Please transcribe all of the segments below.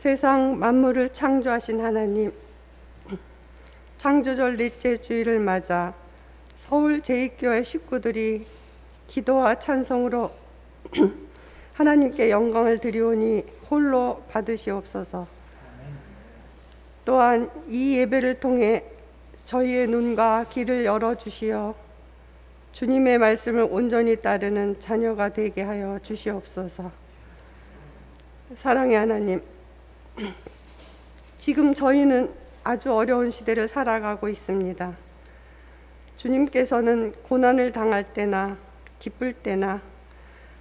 세상 만물을 창조하신 하나님, 창조절 넷째 주일을 맞아 서울 제2교회 식구들이 기도와 찬송으로 하나님께 영광을 드리오니 홀로 받으시옵소서. 또한 이 예배를 통해 저희의 눈과 귀를 열어 주시어 주님의 말씀을 온전히 따르는 자녀가 되게 하여 주시옵소서. 사랑의 하나님, 지금 저희는 아주 어려운 시대를 살아가고 있습니다. 주님께서는 고난을 당할 때나 기쁠 때나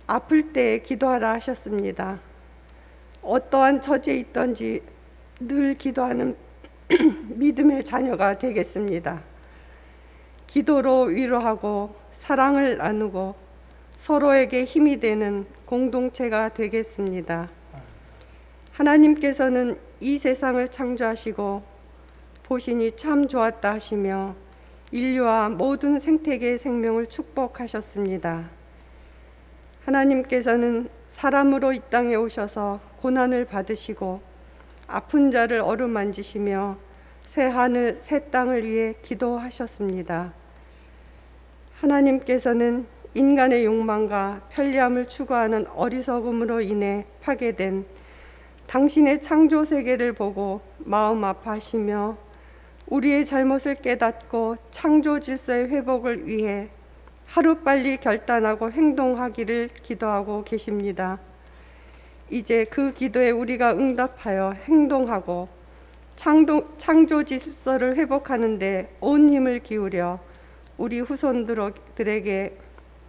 아플 때에 기도하라 하셨습니다. 어떠한 처지에 있던지 늘 기도하는 믿음의 자녀가 되겠습니다. 기도로 위로하고 사랑을 나누고 서로에게 힘이 되는 공동체가 되겠습니다. 하나님께서는 이 세상을 창조하시고 보시니 참 좋았다 하시며 인류와 모든 생태계의 생명을 축복하셨습니다. 하나님께서는 사람으로 이 땅에 오셔서 고난을 받으시고 아픈 자를 어루만지시며 새 하늘 새 땅을 위해 기도하셨습니다. 하나님께서는 인간의 욕망과 편리함을 추구하는 어리석음으로 인해 파괴된 당신의 창조 세계를 보고 마음 아파하시며 우리의 잘못을 깨닫고 창조 질서의 회복을 위해 하루빨리 결단하고 행동하기를 기도하고 계십니다. 이제 그 기도에 우리가 응답하여 행동하고 창조, 창조 질서를 회복하는데 온 힘을 기울여 우리 후손들에게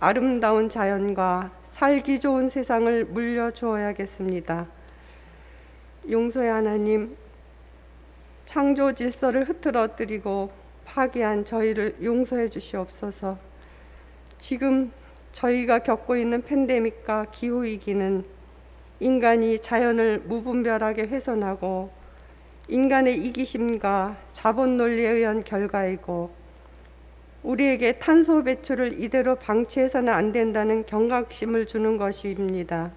아름다운 자연과 살기 좋은 세상을 물려주어야겠습니다. 용서의 하나님, 창조 질서를 흐트러뜨리고 파괴한 저희를 용서해 주시옵소서. 지금 저희가 겪고 있는 팬데믹과 기후 위기는 인간이 자연을 무분별하게 훼손하고 인간의 이기심과 자본 논리에 의한 결과이고 우리에게 탄소 배출을 이대로 방치해서는 안 된다는 경각심을 주는 것입니다.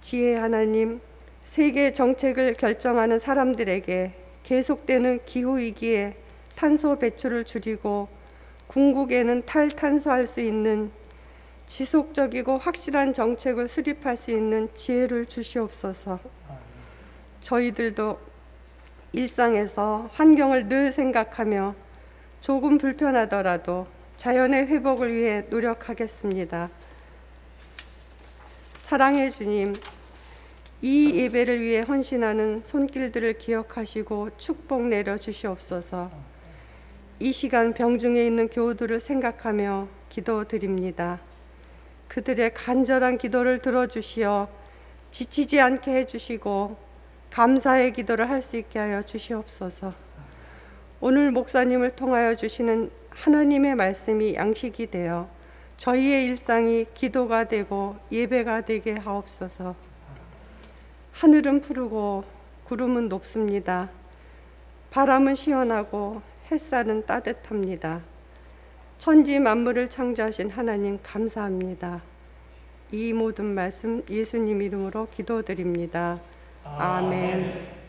지혜 하나님, 세계 정책을 결정하는 사람들에게 계속되는 기후 위기에 탄소 배출을 줄이고 궁극에는 탈탄소할 수 있는 지속적이고 확실한 정책을 수립할 수 있는 지혜를 주시옵소서. 저희들도 일상에서 환경을 늘 생각하며 조금 불편하더라도 자연의 회복을 위해 노력하겠습니다. 사랑의 주님, 이 예배를 위해 헌신하는 손길들을 기억하시고 축복 내려 주시옵소서. 이 시간 병중에 있는 교우들을 생각하며 기도드립니다. 그들의 간절한 기도를 들어주시어 지치지 않게 해주시고 감사의 기도를 할 수 있게 하여 주시옵소서. 오늘 목사님을 통하여 주시는 하나님의 말씀이 양식이 되어 저희의 일상이 기도가 되고 예배가 되게 하옵소서. 하늘은 푸르고 구름은 높습니다. 바람은 시원하고 햇살은 따뜻합니다. 천지 만물을 창조하신 하나님 감사합니다. 이 모든 말씀 예수님 이름으로 기도드립니다. 아멘.